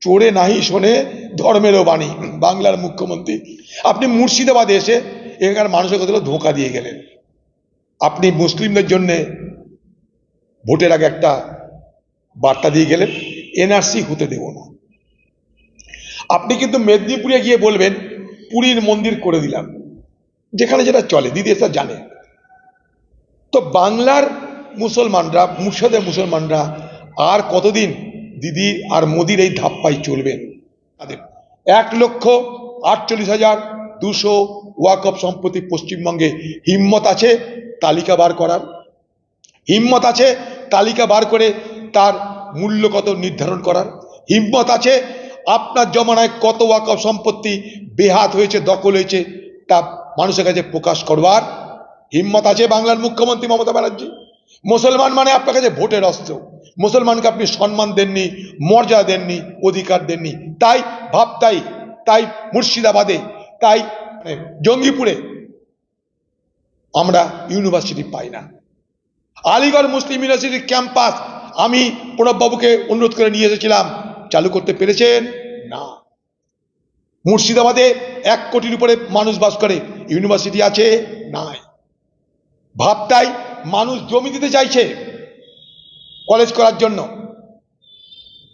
চোরে নাহি শোনে ধর্মেরও বাণী, বাংলার মুখ্যমন্ত্রী। আপনি মুর্শিদাবাদে এসে এখানকার মানুষের কতগুলো ধোঁকা দিয়ে গেলেন। আপনি মুসলিমদের জন্যে ভোটের আগে একটা বার্তা দিয়ে গেলেন, এনআরসি হতে দেব না। আপনি কিন্তু মেদিনীপুরে গিয়ে বলবেন, পুরীর মন্দির করে দিলাম। যেখানে যেটা চলে, দিদি এটা জানে। তো বাংলার মুসলমানরা, মুর্শিদের মুসলমানরা আর কতদিন দিদি আর মোদির এই ধাপ্পাই চলবে তাদের। এক লক্ষ আটচল্লিশ হাজার দুশো ওয়াকফ সম্পত্তি পশ্চিমবঙ্গে হিম্মত আছে তালিকা বার করার। হিম্মত আছে তালিকা বার করে তার মূল্য কত নির্ধারণ করার। হিম্মত আছে আপনার জমানায় কত ওয়াকফ সম্পত্তি বেহাত হয়েছে, দখল হয়েছে, তা মানুষের কাছে প্রকাশ করবার। হিম্মত আছে বাংলার মুখ্যমন্ত্রী মমতা ব্যানার্জি। মুসলমান মানে আপনার কাছে ভোটের অস্ত্র। মুসলমানকে আপনি সম্মান দেননি, মর্যাদা দেননি, অধিকার দেননি। তাই ভাব, তাই তাই মুর্শিদাবাদে, তাই মানে জঙ্গিপুরে আমরা ইউনিভার্সিটি পাই না। আলিগড় মুসলিম ইউনিভার্সিটির ক্যাম্পাস আমি প্রণববাবুকে অনুরোধ করে নিয়ে এসেছিলাম। চালু করতে পেরেছেন? না। মুর্শিদাবাদে এক কোটির উপরে মানুষ বাস করে। ইউনিভার্সিটি আছে? নাই। ভাবতাই মানুষ জমি দিতে চাইছে। কলেজ করার জন্য।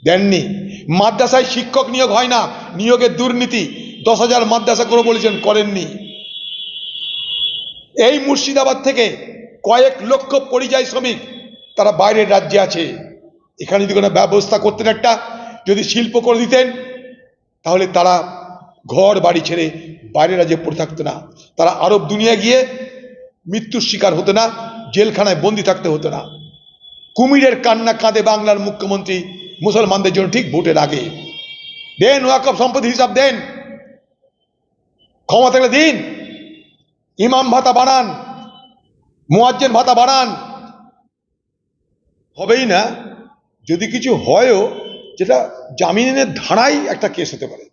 দেননি। মাদ্রাসায় শিক্ষক নিয়োগ হয় না, নিয়োগের দুর্নীতি। দশ হাজার মাদ্রাসা করে বলেছেন, করেননি। এই মুর্শিদাবাদ থেকে কয়েক লক্ষ পরিযায়ী শ্রমিক তারা বাইরের রাজ্যে আছে। এখানে যদি কোনো ব্যবস্থা করতেন একটা, যদি শিল্প করে দিতেন, তাহলে তারা ঘর বাড়ি ছেড়ে বাইরের রাজ্যে পড়ে থাকতো না। তারা আরব দুনিয়া গিয়ে মৃত্যুর শিকার হতো না, জেলখানায় বন্দি থাকতে হতো না। কুমিরের কান্না কাঁদে বাংলার মুখ্যমন্ত্রী মুসলমানদের জন্য ঠিক ভোটের আগে। দেন ওয়াকফ সম্পত্তি হিসাব দেন। ক্ষমা থাকলে দিন। ইমাম ভাতা বাড়ান। মুয়াজ্জেন ভাতা বাড়ান। হবেই না, যদি কিছু হয়ও যেটা জামিনের ধারাই একটা কেস হতে পারে।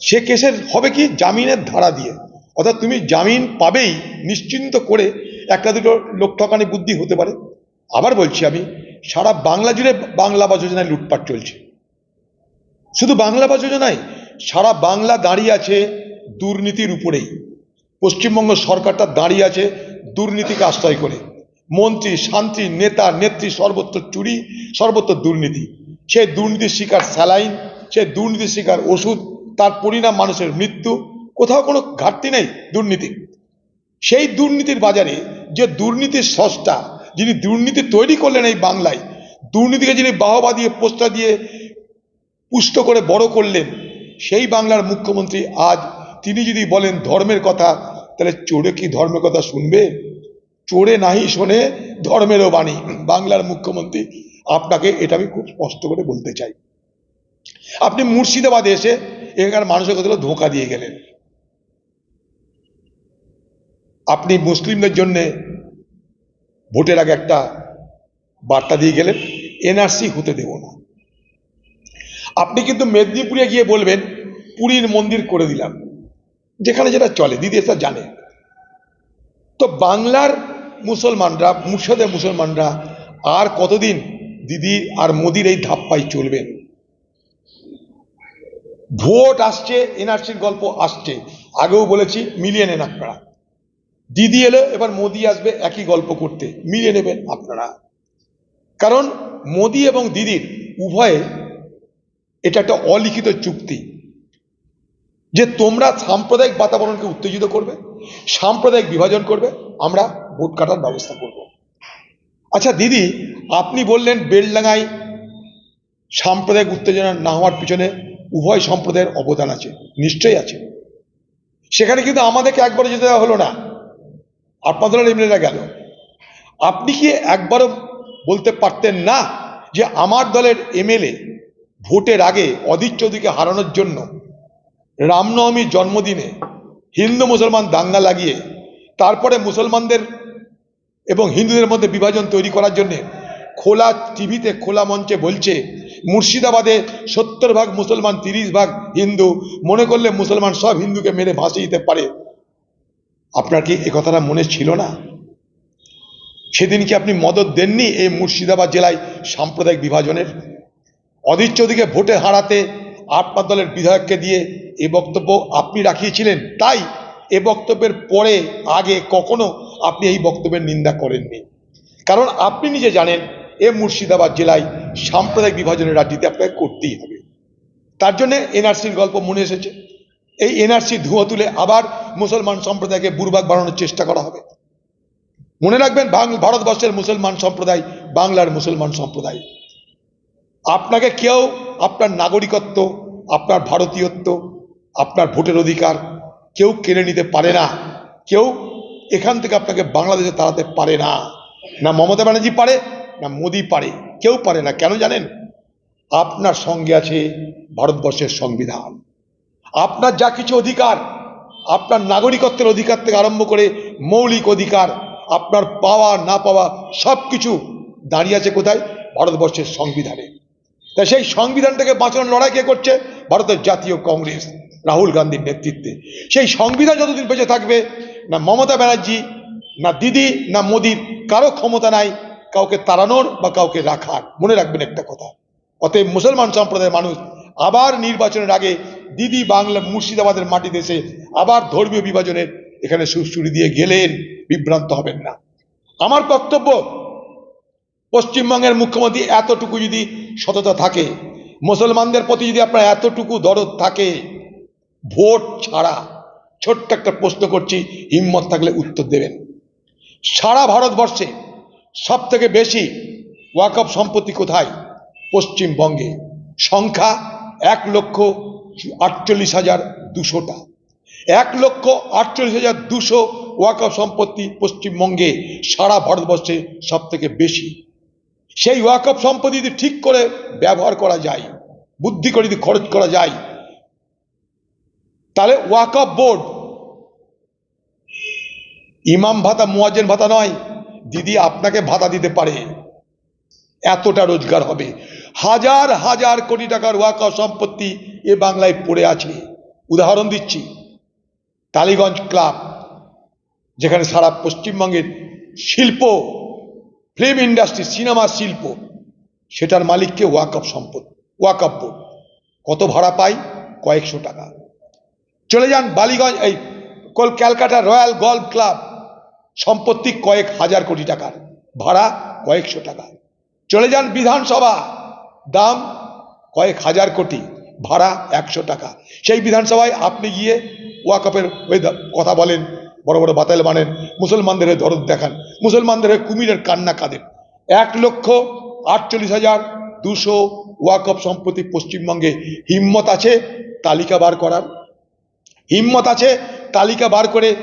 সে কেসের হবে কি? জামিনের ধারা দিয়ে। অর্থাৎ তুমি জামিন পাবেই নিশ্চিন্ত করে একটা দুটো লোক ঠকানি বুদ্ধি হতে পারে। আবার বলছি আমি, সারা বাংলা জুড়ে বাংলা বা যোজনায় লুটপাট চলছে। শুধু বাংলা বা যোজনায় সারা বাংলা দাঁড়িয়ে আছে দুর্নীতির উপরেই। পশ্চিমবঙ্গ সরকারটা দাঁড়িয়ে আছে দুর্নীতিকে আশ্রয় করে। মন্ত্রী, শান্তি, নেতা, নেত্রী, সর্বত্র চুরি, সর্বত্র দুর্নীতি। সেই দুর্নীতির শিকার স্যালাইন সেই দুর্নীতির শিকার ওষুধ, তার পরিণাম মানুষের মৃত্যু, কোথাও কোনো ঘাটতি নেই দুর্নীতি সেই দুর্নীতির বাজারে যে দুর্নীতির সস্তা যিনি দুর্নীতি তৈরি করলেন এই বাংলায়, দুর্নীতিকে যিনি বাহবা দিয়ে পোস্টা দিয়ে পুষ্ট করে বড় করলেন, সেই বাংলার মুখ্যমন্ত্রী আজ তিনি যদি বলেন ধর্মের কথা, তাহলে চোরে কি ধর্মের কথা শুনবে? চোরে নাহি শোনে ধর্মেরও বাণী। বাংলার মুখ্যমন্ত্রী আপনাকে এটা আমি খুব স্পষ্ট করে বলতে চাই। আপনি মুর্শিদাবাদে এসে এখানকার মানুষের কতগুলো ধোঁকা দিয়ে গেলেন। আপনি মুসলিমদের জন্যে ভোটের আগে একটা বার্তা দিয়ে গেলেন, এনআরসি হতে দেব না। আপনি কিন্তু মেদিনীপুরে গিয়ে বলবেন, পুরীর মন্দির করে দিলাম। যেখানে যেটা চলে, দিদি এটা জানে। তো বাংলার মুসলমানরা, মুর্শিদের মুসলমানরা আর কতদিন দিদি আর মোদির এই ধাপ্পাই চলবেন ভোট আসছে, এনআরসির গল্প আসছে। আগেও বলেছি মিলিয়ে নেন আপনারা দিদি এলো, এবার মোদি আসবে একই গল্প করতে। মিলিয়ে নেবেন আপনারা। কারণ মোদি এবং দিদির উভয়ে এটা একটা অলিখিত চুক্তি যে তোমরা সাম্প্রদায়িক বাতাবরণকে উত্তেজিত করবে, সাম্প্রদায়িক বিভাজন করবে, আমরা ভোট কাটার ব্যবস্থা করব। আচ্ছা দিদি, আপনি বললেন বেলডাঙ্গায় সাম্প্রদায়িক উত্তেজনা না হওয়ার পিছনে উভয় সম্প্রদায়ের অবদান আছে, নিশ্চয়ই আছে। সেখানে কিন্তু আমাদেরকে একবারে যেতে দেওয়া হলো না। আপনাদের এমএলএরা গেল। আপনি কি একবারও বলতে পারতেন না যে আমার দলের এমএলএ ভোটের আগে অদিত চৌধুরীকে হারানোর জন্য রামনবমীর জন্মদিনে হিন্দু মুসলমান দাঙ্গা লাগিয়ে তারপরে মুসলমানদের এবং হিন্দুদের মধ্যে বিভাজন তৈরি করার জন্য খোলা টিভিতে, খোলা মঞ্চে বলছে, মুর্শিদাবাদে সত্তর ভাগ মুসলমান, তিরিশ ভাগ হিন্দু। মনে করলে মুসলমান সব হিন্দুকে মেরে ভাসিয়ে দিতে পারে। আপনার কি এ কথাটা মনে ছিল না? সেদিন কি আপনি মদত দেননি এই মুর্শিদাবাদ জেলায় সাম্প্রদায়িক বিভাজনের? অধীর চৌধুরীকে ভোটে হারাতে আপনার দলের বিধায়ককে দিয়ে এ বক্তব্য আপনি রাখিয়েছিলেন, তাই এ বক্তব্যের পরে আগে কখনো আপনি এই বক্তব্যের নিন্দা করেননি। কারণ আপনি নিজে জানেন, এ মুর্শিদাবাদ জেলায় সাম্প্রদায়িক বিভাজনের রাজনীতি আপনাকে করতেই হবে। তার জন্য এনআরসির গল্প মনে এসেছে। এই এনআরসি ধুয়ো তুলে আবার মুসলমান সম্প্রদায়কে বুরবাগ বানানোর চেষ্টা করা হবে। মনে রাখবেন ভারতবর্ষের মুসলমান সম্প্রদায় বাংলার মুসলমান সম্প্রদায়। আপনাকে কেউ আপনার নাগরিকত্ব, আপনার ভারতীয়ত্ব, আপনার ভোটের অধিকার কেউ কেড়ে নিতে পারে না। কেউ এখান থেকে আপনাকে বাংলাদেশে তাড়াতে পারে না। না মমতা ব্যানার্জি পারে, না মোদি পারে, কেউ পারে না। কেন জানেন? আপনার সঙ্গে আছে ভারতবর্ষের সংবিধান। আপনার যা কিছু অধিকার আপনার নাগরিকত্বের অধিকার থেকে আরম্ভ করে মৌলিক অধিকার, আপনার পাওয়া, না পাওয়া সব কিছু দাঁড়িয়ে আছে কোথায়? ভারতবর্ষের সংবিধানে। তা সেই সংবিধানটাকে বাঁচানোর লড়াই কে করছে? ভারতের জাতীয় কংগ্রেস, রাহুল গান্ধীর নেতৃত্বে। সেই সংবিধান যতদিন বেঁচে থাকবে, না মমতা ব্যানার্জি, না দিদি, না মোদির কারও ক্ষমতা নাই, কাউকে তাড়ানোর বা কাউকে রাখার। মনে রাখবেন একটা কথা, অতএব মুসলমান সম্প্রদায়ের মানুষ আবার নির্বাচনের আগে দিদি বাংলা মুর্শিদাবাদের মাটিতে এসে আবার ধর্মীয় বিভাজনের এখানে সুরসুরি দিয়ে গেলেন, বিভ্রান্ত হবেন না। আমার বক্তব্য, পশ্চিমবঙ্গের মুখ্যমন্ত্রী এতটুকু যদি সততা থাকে, মুসলমানদের প্রতি যদি আপনার এতটুকু দরদ থাকে, ভোট ছাড়া ছোট্ট একটা প্রশ্ন করছি, হিম্মত থাকলে উত্তর দেবেন। সারা ভারতবর্ষে সব থেকে বেশি ওয়াকফ সম্পত্তি কোথায়? পশ্চিমবঙ্গে। সংখ্যা এক লক্ষ আটচল্লিশ হাজার দুশোটা। এক লক্ষ আটচল্লিশ হাজার দুশো ওয়াকফ সম্পত্তি পশ্চিমবঙ্গে সারা ভারতবর্ষে সব থেকে বেশি। সেই ওয়াকফ সম্পত্তি যদি ঠিক করে ব্যবহার করা যায়, বুদ্ধি করে যদি খরচ করা যায়, তাহলে ওয়াকফ বোর্ড ইমাম ভাতা, মুয়াজ্জেন ভাতা নয়, দিদি আপনাকে ভাতা দিতে পারে। এতটা রোজগার হবে। হাজার হাজার কোটি টাকার ওয়াকফ সম্পত্তি এ বাংলায় পড়ে আছে। উদাহরণ দিচ্ছি, টালিগঞ্জ ক্লাব, যেখানে সারা পশ্চিমবঙ্গের শিল্প ফিল্ম ইন্ডাস্ট্রি সিনেমা শিল্প, সেটার মালিককে ওয়াকফ সম্পদ ওয়াকফ বোর্ড কত ভাড়া পাই? কয়েকশো টাকা। চলে যান বালিগঞ্জ, এই কল, ক্যালকাটা রয়্যাল গল্ফ ক্লাব। সম্পত্তি কয়েক হাজার কোটি টাকার। ভাড়া কয়েকশো টাকা। চলে যান বিধানসভা। দাম কয়েক হাজার কোটি, ভাড়া একশো টাকা। সেই বিধানসভায় আপনি গিয়ে ওয়াকফের ওই কথা বলেন, বড় বড় বাতাল মানেন, মুসলমানদের হয়ে দরদ দেখান, মুসলমানদের হয়ে কুমিরের কান্না কাঁদেন। এক লক্ষ আটচল্লিশ হাজার দুশো ওয়াকফ সম্পত্তি পশ্চিমবঙ্গে হিম্মত আছে তালিকা বার করার। হিম্মত আছে তালিকা বার করে